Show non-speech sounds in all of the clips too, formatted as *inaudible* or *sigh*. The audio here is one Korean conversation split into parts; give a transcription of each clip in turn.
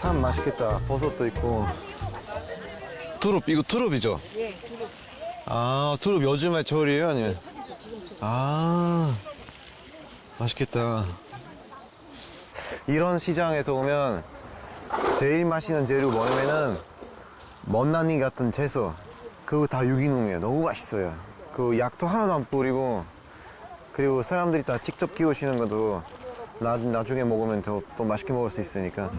참 맛있겠다. 버섯도 있고. 두릅, 이거 두릅이죠? 예, 두릅. 아, 두릅 요즘에 절이에요? 아니면? 아, 맛있겠다. 이런 시장에서 오면 제일 맛있는 재료 뭐냐면은 먼나니 같은 채소. 그거 다 유기농이에요. 너무 맛있어요. 그 약도 하나도 안 뿌리고 그리고 사람들이 다 직접 키우시는 것도 나, 나중에 먹으면 더, 더 맛있게 먹을 수 있으니까.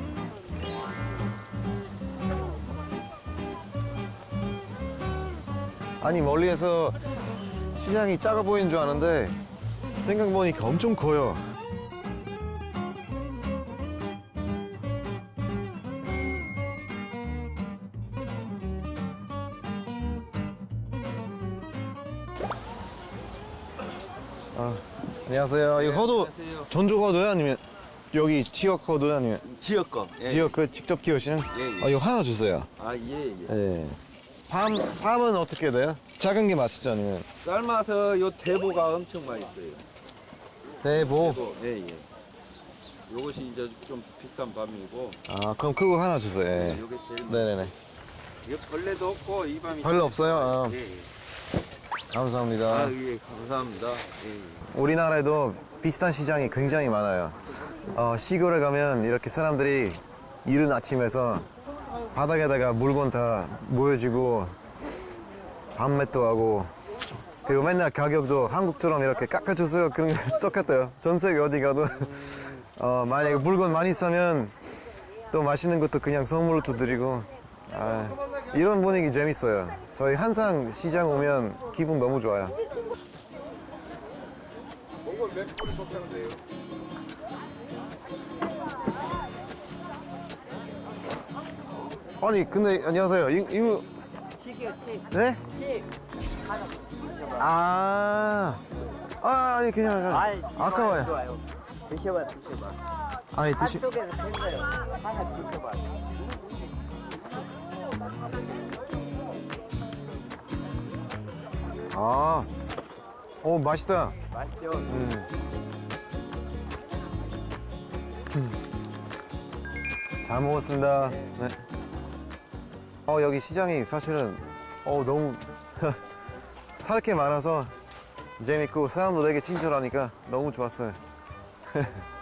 아니 멀리에서 시장이 작아 보이는 줄 아는데 생각해보니까 엄청 커요. 아, 안녕하세요. 이 허도 전주 허도요 아니면 여기 지역 허도요 아니면 지역 거. 예. 지역 그 직접 키우시는? 예, 예. 아, 이거 하나 주세요. 아, 예, 예. 예. 밤 밤은 어떻게 돼요? 작은 게 맛있죠 아니면? 삶아서 요 대보가 엄청 맛있어요. 대보. 대보. 예, 예. 요것이 이제 좀 비싼 밤이고 아 그럼 그거 하나 주세요. 예. 요게 제일 맛- 네네네. 이거 벌레도 없고 이 밤이 벌레 없어요? 아. 예, 예. 감사합니다. 아, 예, 감사합니다. 예, 예. 우리나라에도 비슷한 시장이 굉장히 많아요. 어, 시골에 가면 이렇게 사람들이 이른 아침에서 바닥에다가 물건 다 모여지고 밤매도 하고 그리고 맨날 가격도 한국처럼 이렇게 깎아주세요 그런 게 *laughs* 똑같아요. 전 세계 어디 가도 *laughs* 어, 만약에 물건 많이 사면 또 맛있는 것도 그냥 선물로 또 드리고 아, 이런 분위기 재밌어요. 저희 항상 시장 오면 기분 너무 좋아요. 아니 근데 안녕하세요. 이, 이거? 네? 찌. 아, 아 아니 그냥 그냥 아까워요. 좋아요. 드셔봐, 드셔봐. 아니 드시. 한쪽에서 됐어요. 하나 드셔봐. 아, 오 맛있다. 맛있죠? 잘 먹었습니다. 네. 어 여기 시장이 사실은 어 너무 *laughs* 살 게 많아서 재밌고 사람도 되게 친절하니까 너무 좋았어요. *laughs*